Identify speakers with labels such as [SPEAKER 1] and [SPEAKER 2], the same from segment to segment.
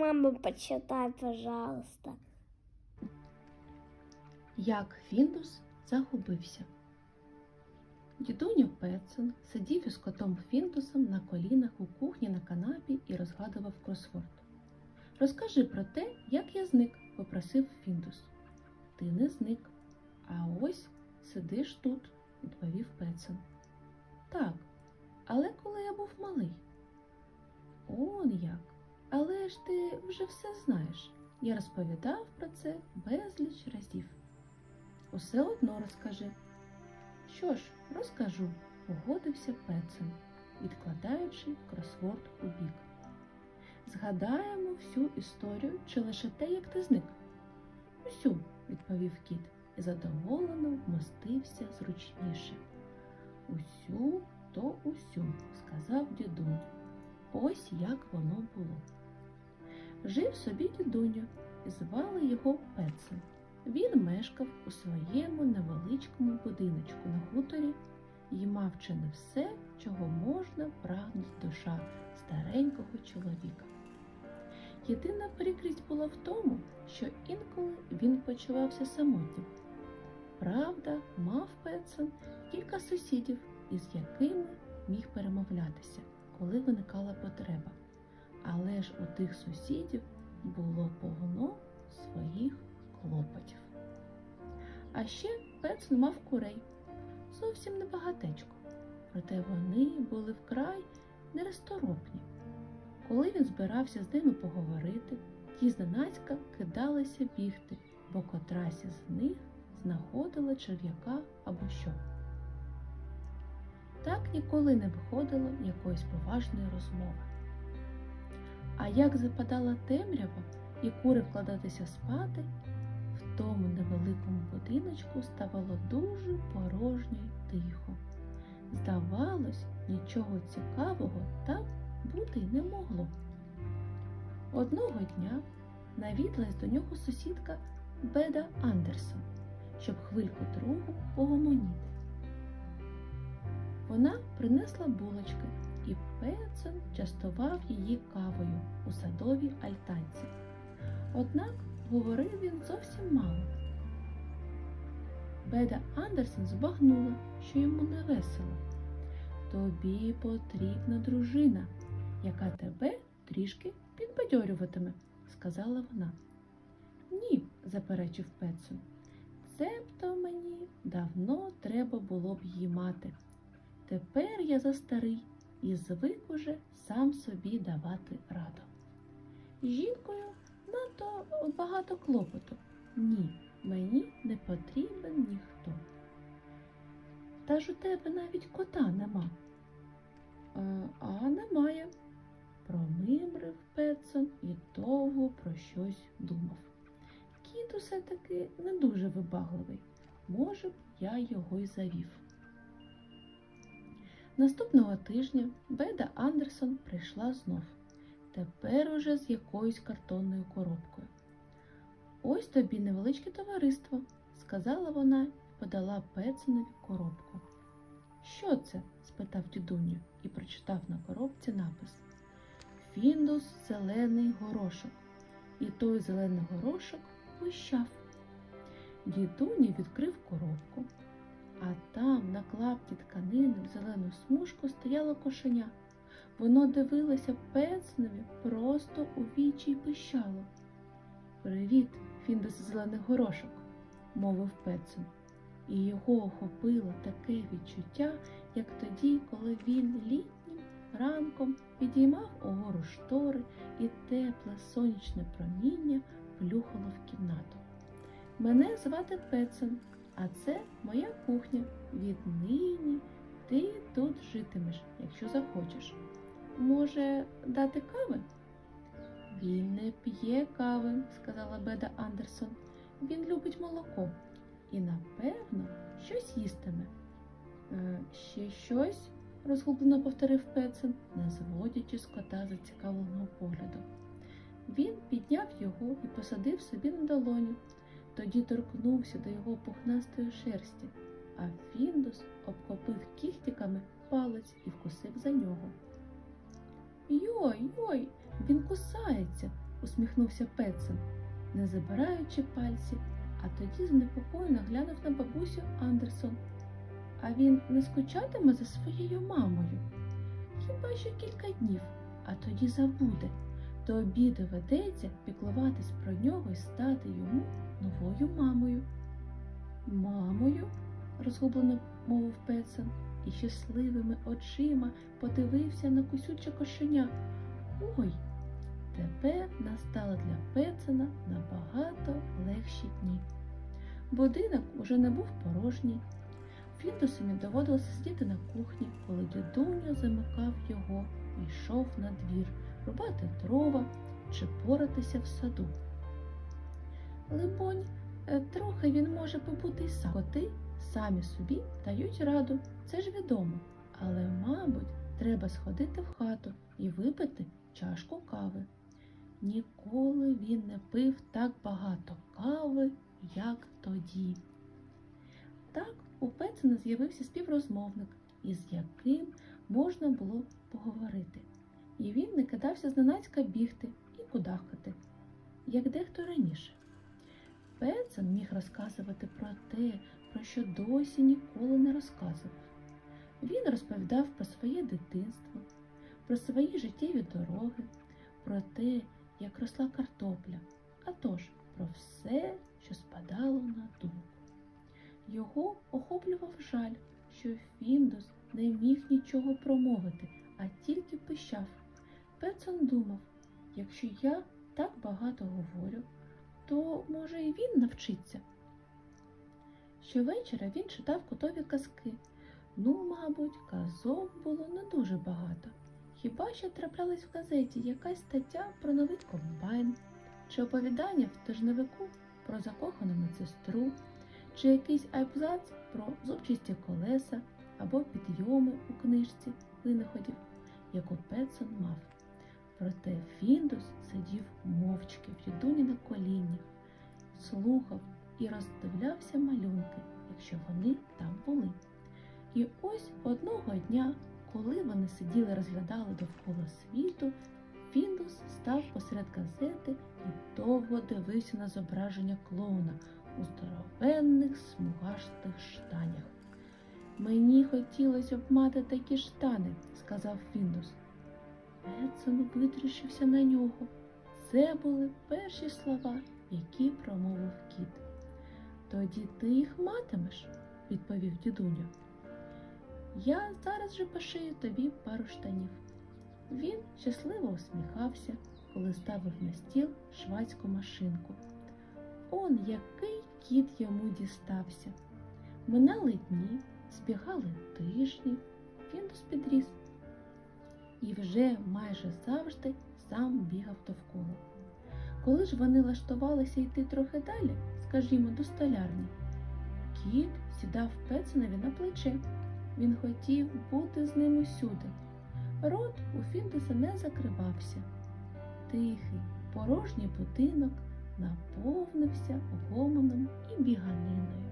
[SPEAKER 1] Мама, почитай, пожалуйста.
[SPEAKER 2] Як Фіндус загубився. Дідуню Петсон сидів із котом Фіндусом на колінах у кухні на канапі і розгадував кросворд. Розкажи про те, як я зник, попросив Фіндус. Ти не зник, а ось сидиш тут, відповів Петсон. Так, але коли я був малий. Он як. Але ж ти вже все знаєш. Я розповідав про це безліч разів. Усе одно розкажи. Що ж, розкажу, погодився Петсон, відкладаючи кросворд у бік. Згадаємо всю історію чи лише те, як ти зник. Усю, відповів кіт і задоволено вмостився зручніше. Усю, то усю, сказав дідунь. Ось як воно було. Жив собі дідуню, і звали його Петсон. Він мешкав у своєму невеличкому будиночку на хуторі і мав чи не все, чого можна прагнути душа старенького чоловіка. Єдина прикрість була в тому, що інколи він почувався самотнім. Правда, мав Петсон кілька сусідів, із якими міг перемовлятися, коли виникала потреба. Але ж у тих сусідів було повно своїх клопотів. А ще Петсон мав курей, зовсім небагатечко, проте вони були вкрай нересторопні. Коли він збирався з ними поговорити, ті зненацька кидалися бігти, бо котрась із них знаходила черв'яка або що. Так ніколи не виходило якоїсь поважної розмови. А як западала темрява і кури вкладатися спати, в тому невеликому будиночку ставало дуже порожньо й тихо. Здавалось, нічого цікавого там бути не могло. Одного дня навідалась до нього сусідка Беда Андерсон, щоб хвильку другу погомоніти. Вона принесла булочки, і Петсон частував її кавою у садовій альтанці. Однак говорив він зовсім мало. Беда Андерсон збагнула, що йому не весело. Тобі потрібна дружина, яка тебе трішки підбадьорюватиме, сказала вона. Ні, заперечив Петсон. Цебто мені давно треба було б її мати. Тепер я застарий і звик уже сам собі давати раду. Жінкою надто багато клопоту. Ні, мені не потрібен ніхто. Та ж у тебе навіть кота нема. А, а немає. Промимрив Петсон і довго про щось думав. Кіт усе таки не дуже вибагливий. Може б, я його й завів. Наступного тижня Беда Андерсон прийшла знов, тепер уже з якоюсь картонною коробкою. Ось тобі невеличке товариство, сказала вона і подала Петсонові коробку. Що це? спитав дідуню і прочитав на коробці напис Фіндус зелений горошок. І той зелений горошок пищав. Дідуня відкрив коробку, а там на клапті тканини в зелену смужку стояло кошеня. Воно дивилося Петснові просто у вічі й пищало. Привіт, Фіндус зелений горошок, мовив Петсон. І його охопило таке відчуття, як тоді, коли він літнім ранком підіймав угору штори і тепле сонячне проміння плюхало в кімнату. Мене звати Петсон, а це моя кухня. Віднині ти тут житимеш, якщо захочеш. Може, дати кави? Він не п'є кави, сказала Беда Андерсон. Він любить молоко і, напевно, щось їстиме. «Е, ще щось? розгублено повторив Петсон, не зводячи з кота зацікавленого погляду. Він підняв його і посадив собі на долоню, тоді торкнувся до його пухнастої шерсті, а Фіндус обхопив кіхтиками палець і вкусив за нього. Йой, йой, він кусається, усміхнувся Петсон, не забираючи пальці, а тоді занепокоєно глянув на бабусю Андерсон. А він не скучатиме за своєю мамою? Хіба що кілька днів, а тоді забуде. Тобі доведеться піклуватись про нього і стати йому новою мамою. Мамою? розгублено мовив Петсон і щасливими очима подивився на кусюче кошеня. Ой, тепер настали для Петсона набагато легші дні. Будинок уже не був порожній. Фінтусові доводилося сидіти на кухні, коли дідуня замикав його і йшов на двір, рубати дрова чи поратися в саду. Либонь, е, трохи він може побути й сам. Коти самі собі дають раду, це ж відомо. Але, мабуть, треба сходити в хату і випити чашку кави. Ніколи він не пив так багато кави, як тоді. Так у Петсона з'явився співрозмовник, із яким можна було поговорити. І він не кидався зненацька бігти і кудахати, як дехто раніше. Петсон міг розказувати про те, про що досі ніколи не розказував. Він розповідав про своє дитинство, про свої життєві дороги, про те, як росла картопля, а тож про все, що спадало на думку. Його охоплював жаль, що Фіндус не міг нічого промовити, а тільки пищав. Петсон думав, якщо я так багато говорю, то може і він навчиться. Щовечора він читав котові казки. Ну, мабуть, казок було не дуже багато. Хіба що траплялась в газеті якась стаття про новий комбайн, чи оповідання в тижневику про закохану медсестру, чи якийсь абзац про зубчасті колеса або підйоми у книжці винаходів, яку Петсон мав. Проте Фіндус сидів мовчки в юдуні на коліннях, слухав і роздивлявся малюнки, якщо вони там були. І ось одного дня, коли вони сиділи розглядали довкола світу, Фіндус став посеред газети і довго дивився на зображення клоуна у здоровенних смугастих штанях. Мені хотілося б мати такі штани, сказав Фіндус. Петсон витріщився на нього. Це були перші слова, які промовив кіт. Тоді ти їх матимеш, відповів дідуня. Я зараз же пошию тобі пару штанів. Він щасливо усміхався, коли ставив на стіл швадську машинку. Он який кіт йому дістався. Минали дні, збігали тижні, Фіндус підріс і вже майже завжди сам бігав довкола. Коли ж вони лаштувалися йти трохи далі, скажімо, до столярні, кіт сідав Пецанові на плече. Він хотів бути з ним усюди. Рот у Фіндуса не закривався. Тихий, порожній будинок наповнився гомоном і біганиною.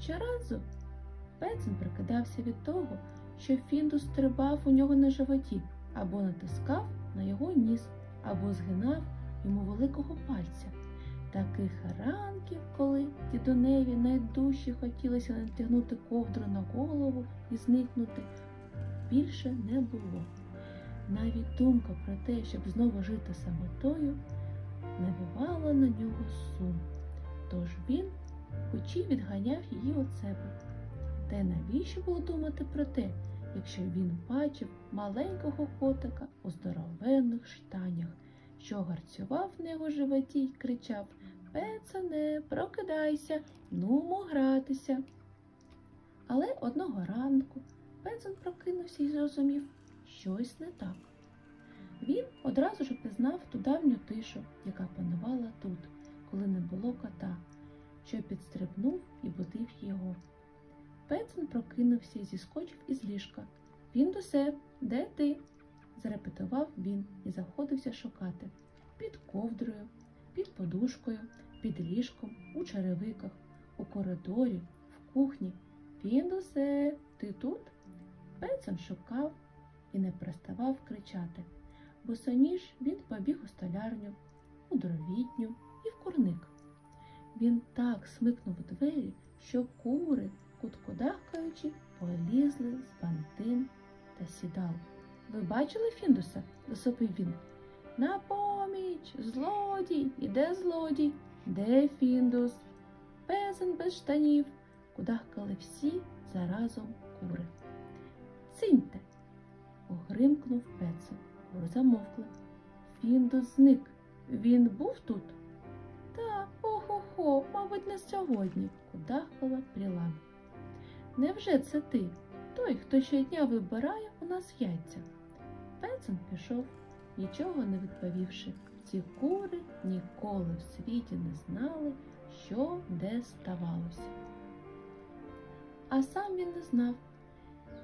[SPEAKER 2] Щоразу Пецин прикидався від того, що Фіндус стрибав у нього на животі або натискав на його ніс, або згинав йому великого пальця. Таких ранків, коли дідуневі найдужче хотілося натягнути ковдру на голову і зникнути, більше не було. Навіть думка про те, щоб знову жити самотою, навівала на нього сум. Тож він хочі відганяв її від себе. Та навіщо було думати про те, якщо він бачив маленького котика у здоровенних штанях, що гарцював на його животі й кричав Пецане, прокидайся, нумо гратися. Але одного ранку Пецан прокинувся і зрозумів, щось не так. Він одразу ж пізнав ту давню тишу, яка панувала тут, коли не було кота, що підстрибнув і будив його. Пецан прокинувся і зіскочив із ліжка. Фіндусе, де ти? зарепетував він і заходився шукати під ковдрою, під подушкою, під ліжком, у черевиках, у коридорі, в кухні. Фіндусе, ти тут? Пецан шукав і не переставав кричати. Босоніж він побіг у столярню, у дровітню і в курник. Він так смикнув двері, що кури, куткудахкаючи, полізли з бантин та сідали. Ви бачили Фіндуса? засопив він. На поміч! Злодій! Іде злодій! Де Фіндус? Пезен без штанів! Кудахкали всі заразом кури. Циньте! огримкнув Пецен. Кури замовкли. Фіндус зник. Він був тут? Та, охо-хо, мабуть, не сьогодні, кудахкала Прілан. Невже це ти? Той, хто щодня вибирає у нас яйця? Пецен пішов, нічого не відповівши. Ці кури ніколи в світі не знали, що де ставалося. А сам він не знав,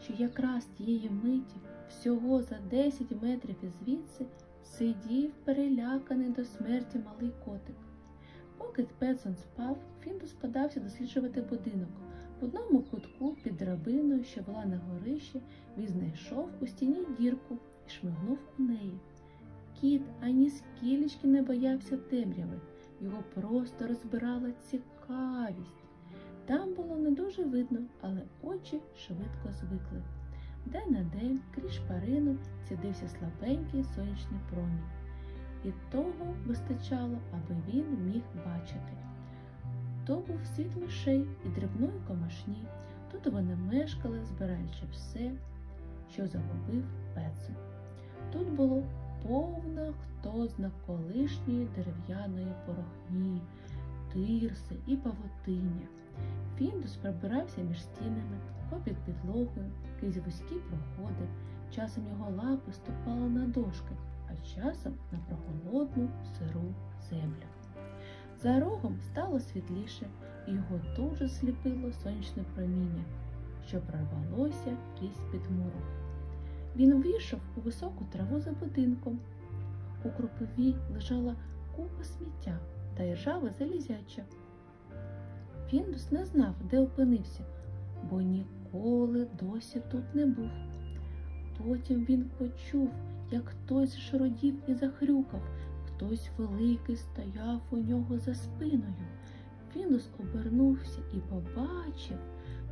[SPEAKER 2] що якраз тієї миті, всього за 10 метрів звідси, сидів переляканий до смерті малий котик. Поки Петсон спав, Фіндус подався досліджувати будинок. В одному кутку під драбиною, що була на горищі, він знайшов у стіні дірку і шмигнув у неї. Кіт ані скілечки не боявся темряви, його просто розбирала цікавість. Там було не дуже видно, але очі швидко звикли. Де на день крізь шпарину цідився слабенький сонячний промінь. І того вистачало, аби він міг бачити. То був світ мишей і дрібної комашні. Тут вони мешкали, збираючи все, що загубив Пецу. Тут було повно хто зна колишньої дерев'яної порохні, тирси і павутиння. Фіндус пробирався між стінами, попід підлогою, крізь вузькі проходи. Часом його лапи ступали на дошки, а часом на прохолодну сиру землю. За рогом стало світліше, і його дуже сліпило сонячне проміння, що прорвалося крізь підмурок. Він вийшов у високу траву за будинком. У крупові лежала купа сміття та іржаве залізяча. Фіндус не знав, де опинився, бо ніколи досі тут не був. Потім він почув, як хтось шародів і захрюкав, хтось великий стояв у нього за спиною. Фіндус обернувся і побачив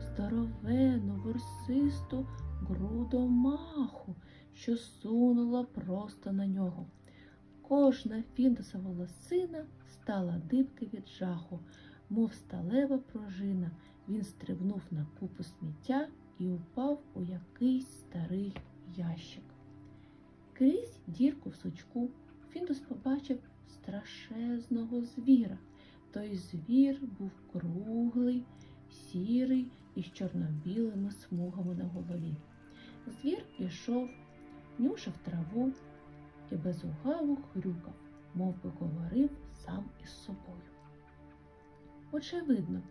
[SPEAKER 2] здоровену, ворсисту грудомаху, що сунула просто на нього. Кожна фіндуса волосина стала дибки від жаху, мов сталева пружина. Він стрибнув на купу сміття і упав у якийсь старий ящик. Крізь дірку в сучку Фіндус побачив страшезного звіра. Той звір був круглий, сірий і з чорно-білими смугами на голові. Звір ішов, нюшив траву і безугаво хрюкав, мов би говорив сам із собою. Очевидно,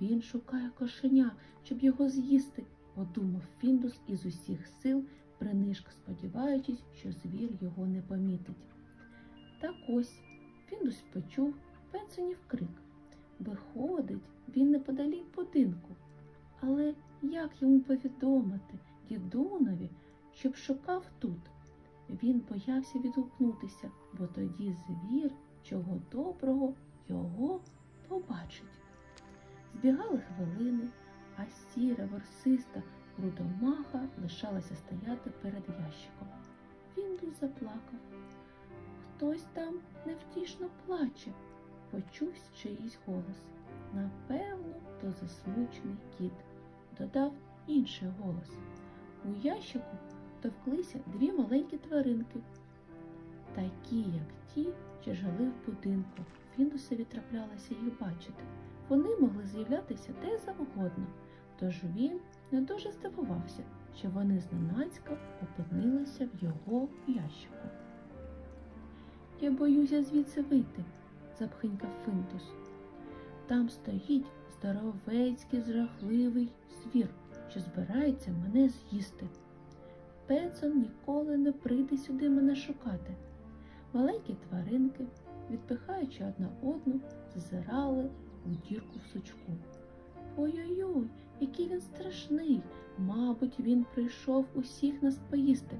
[SPEAKER 2] він шукає кошеня, щоб його з'їсти, подумав Фіндус із усіх сил, принишка сподіваючись, що звір його не помітить. Так ось Фіндус почув Пенсонів крик. Виходить, він неподалік будинку. Але як йому повідомити дідунові, щоб шукав тут? Він боявся відгукнутися, бо тоді звір, чого доброго, його побачить. Збігали хвилини, а сіра, ворсиста грудомаха лишалася стояти перед ящиком. Фіндус заплакав. Хтось там невтішно плаче, почувся чиїсь голос. Напевно, то засмучений кіт, додав інший голос. У ящику товклися дві маленькі тваринки, такі, як ті, що жили в будинку. Фіндусові траплялося їх бачити. Вони могли з'являтися де завгодно, тож він не дуже здивувався, що вони зненацька опинилися в його ящику. Я боюся звідси вийти, запхинькав Финтус. Там стоїть здоровецький жахливий звір, що збирається мене з'їсти. Пецон ніколи не прийде сюди мене шукати. Маленькі тваринки, відпихаючи одна одну, зазирали у дірку в сучку. Ой-ой-ой, який він страшний. Мабуть, він прийшов усіх нас поїсти.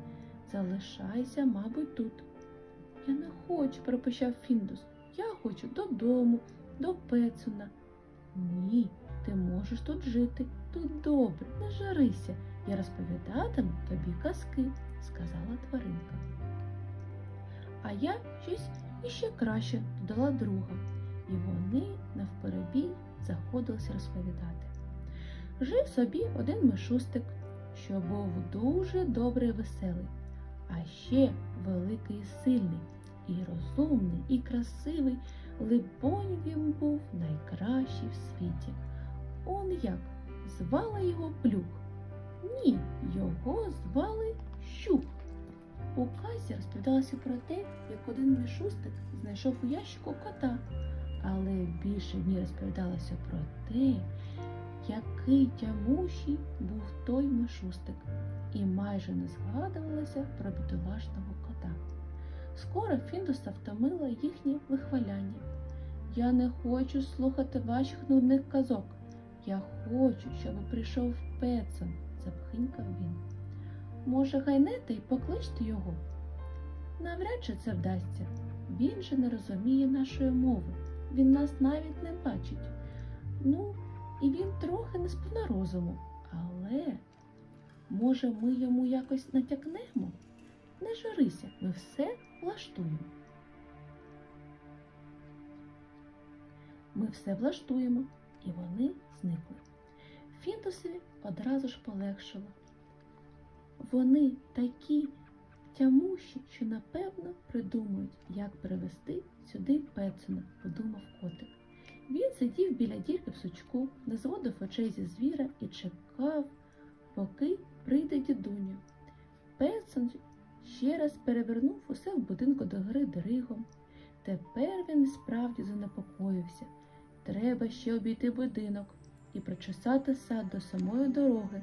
[SPEAKER 2] Залишайся, мабуть, тут. Я не хочу, пропищав Фіндус. Я хочу додому, до Пецуна. Ні, ти можеш тут жити, тут добре, не жарися. Я розповідатиму тобі казки, сказала тваринка. А я щось іще краще додала друга, і вони навперебій заходилися розповідати. Жив собі один мишустик, що був дуже добрий і веселий, а ще великий і сильний, і розумний, і красивий, либонь він був найкращий в світі. Он як звали його плюх. Ні, його звали Щух. У казі розповідалося про те, як один мішустик знайшов у ящику кота, але більше в ній розповідалося про те, який тямущий був той мишустик, і майже не згадувалося про бідолашного кота. Скоро Фіндуса втомило їхнє вихваляння. Я не хочу слухати ваших нудних казок. Я хочу, щоб прийшов Петсон, запхинькав він. Може, гайнете й покличте його? Навряд чи це вдасться. Він же не розуміє нашої мови, він нас навіть не бачить. Ну, і він трохи не сповна розуму. Але, може, ми йому якось натякнемо? Не журися, ми все влаштуємо. Ми все влаштуємо, і вони зникли. Фіндусові одразу ж полегшило. Вони такі тямущі, що напевно придумають, як привезти сюди Пецена, подумав котик. Він сидів біля дірки в сучку, не зводив очей зі звіра і чекав, поки прийде дідуня. Пецен ще раз перевернув усе в будинку до гори дригом. Тепер він справді занепокоївся. Треба ще обійти будинок і прочесати сад до самої дороги.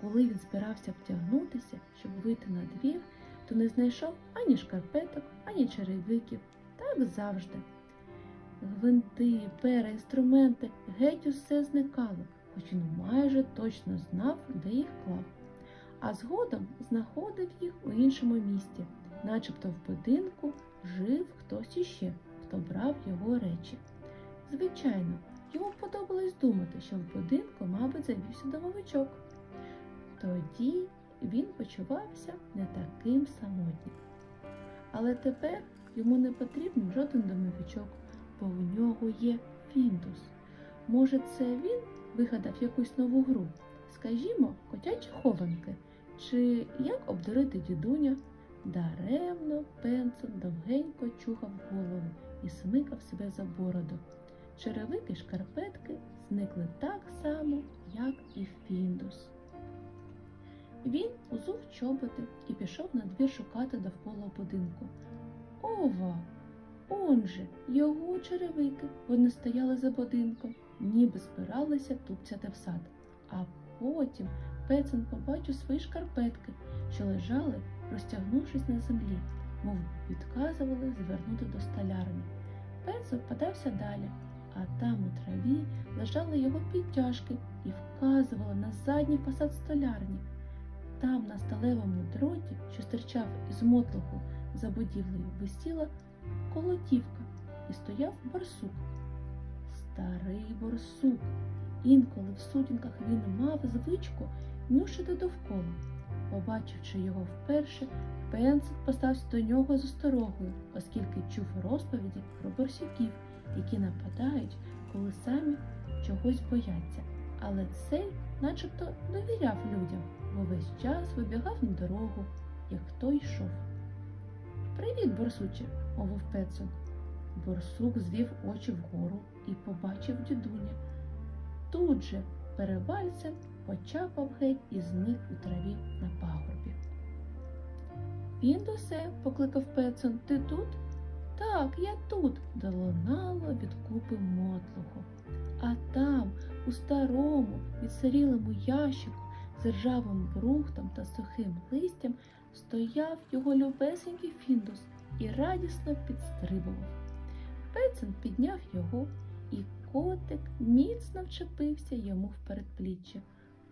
[SPEAKER 2] Коли він збирався втягнутися, щоб вийти на двір, то не знайшов ані шкарпеток, ані черевиків. Так завжди. Гвинти, пера, інструменти, геть усе зникало, хоч він майже точно знав, де їх клав. А згодом знаходив їх у іншому місті, начебто в будинку жив хтось іще, хто брав його речі. Звичайно, йому подобалось думати, що в будинку, мабуть, завівся домовичок. Тоді він почувався не таким самотнім. Але тепер йому не потрібен жоден домовичок, бо в нього є Фіндус. Може, це він вигадав якусь нову гру? Скажімо, котячі хованки, чи як обдурити дідуня? Даремно Пенсон довгенько чухав голову і смикав себе за бороду. Черевики шкарпетки зникли так само, як і Фіндус. Він узув чоботи і пішов на двір шукати довкола будинку. Ова! Он же його черевики. Вони стояли за будинком, ніби збиралися тупцяти в сад. А потім Пецен побачив свої шкарпетки, що лежали, розтягнувшись на землі, мов відказували звернути до столярні. Пецен подався далі, а там у траві лежали його підтяжки і вказували на задній фасад столярні. Там на сталевому дроті, що стирчав із мотлуху за будівлею, висіла колотівка і стояв барсук. Старий борсук. Інколи в сутінках він мав звичку нюшити довкола. Побачивши його вперше, Пенсик постався до нього з осторогою, оскільки чув розповіді про борсюків, які нападають, коли самі чогось бояться. Але цей начебто довіряв людям, бо весь час вибігав на дорогу, як хто йшов. Привіт, борсуче, мовив Пецун. Борсук звів очі вгору і побачив дідуня. Тут же перевальцем почапав геть і зник у траві на пагорбі. Фіндусе, покликав Пецун, ти тут? Так, я тут, долунало від купи мотлуху. А там, у старому, відсарілому ящику з ржавим брухтом та сухим листям, стояв його любесенький Фіндус і радісно підстрибував. Пецин підняв його, і котик міцно вчепився йому в передпліччя.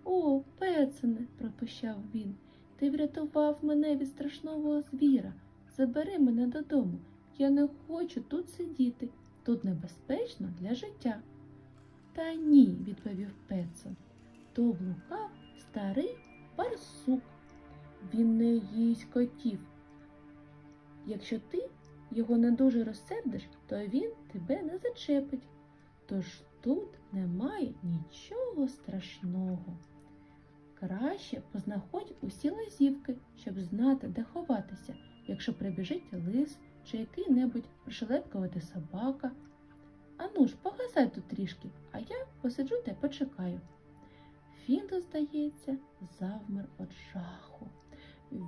[SPEAKER 2] О, Пецине, пропищав він, ти врятував мене від страшного звіра. забери мене додому. Я не хочу тут сидіти. Тут небезпечно для життя. Та ні, відповів Петсон. То блукав старий барсук. Він не їсть котів. Якщо ти його не дуже розсердиш, то він тебе не зачепить. Тож тут немає нічого страшного. Краще познаходь усі лазівки, щоб знати, де ховатися, якщо прибіжить лис чи який-небудь пришелепкувати собака. Ану ж, погасай тут трішки, а я посиджу та й почекаю. Фіндо, здається, завмер від жаху.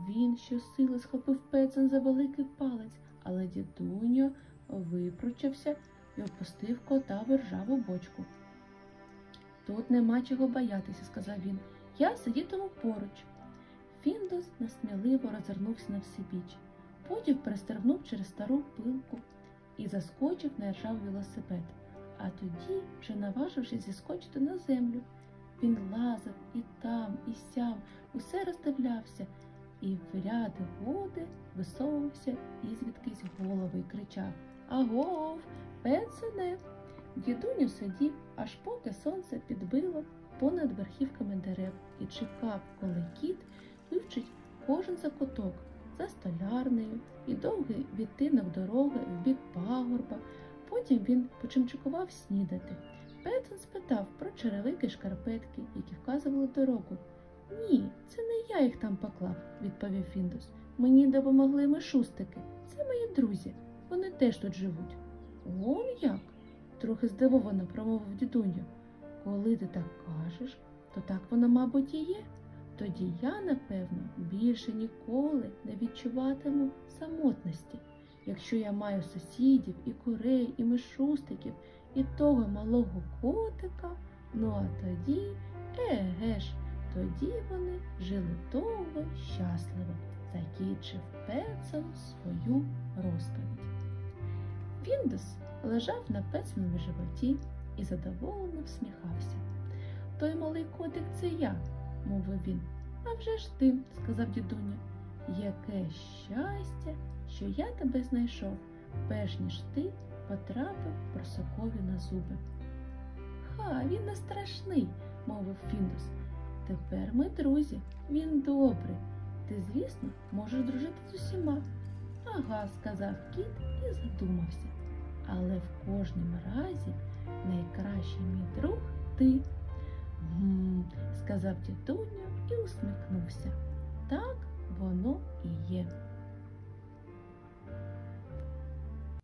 [SPEAKER 2] Він щосили схопив пецен за великий палець, але дідуньо випручався і опустив кота в ржаву бочку. Тут нема чого боятися, сказав він. Я сидітиму поруч. Фіндус насміливо розвернувся на всебіч, потім перестрибнув через стару пилку і заскочив на ржавий велосипед. А тоді, вже наважившись зіскочити на землю, він лазив і там, і сям, усе роздивлявся, і в ряди води висовувався ізвідкись голови і кричав Агов, пецене! Дідуню сидів, аж поки сонце підбило понад верхівками дерев і чекав, коли кіт вивчить кожен закуток за столярнею і довгий відтинок дороги в бік пагорба. Потім він почимчикував снідати. Петсон спитав про черевики шкарпетки, які вказували дорогу. Ні, це не я їх там поклав, відповів Фіндус. Мені допомогли мишустики. Це мої друзі. Вони теж тут живуть. Он як? трохи здивовано промовив дідуньо. Коли ти так кажеш, то так воно, мабуть, і є. Тоді я, напевно, більше ніколи не відчуватиму самотності. Якщо я маю сусідів, і курей, і мишустиків, і того малого котика, ну а тоді, еге ж, тоді вони жили довго й щасливо, закінчив Пецел свою розповідь. Фіндус лежав на пецному животі і задоволено всміхався. Той малий котик це я, мовив він. А вже ж ти, сказав дідуня. Яке щастя, що я тебе знайшов, перш ніж ти потрапив барсукові на зуби. Ха, він не страшний, мовив Фіндус. Тепер ми друзі, він добрий. Ти, звісно, можеш дружити з усіма. Ага, сказав кіт і задумався. Але в кожному разі найкращий мій друг ти. Гм, сказав дідуню і усміхнувся. Так воно і є.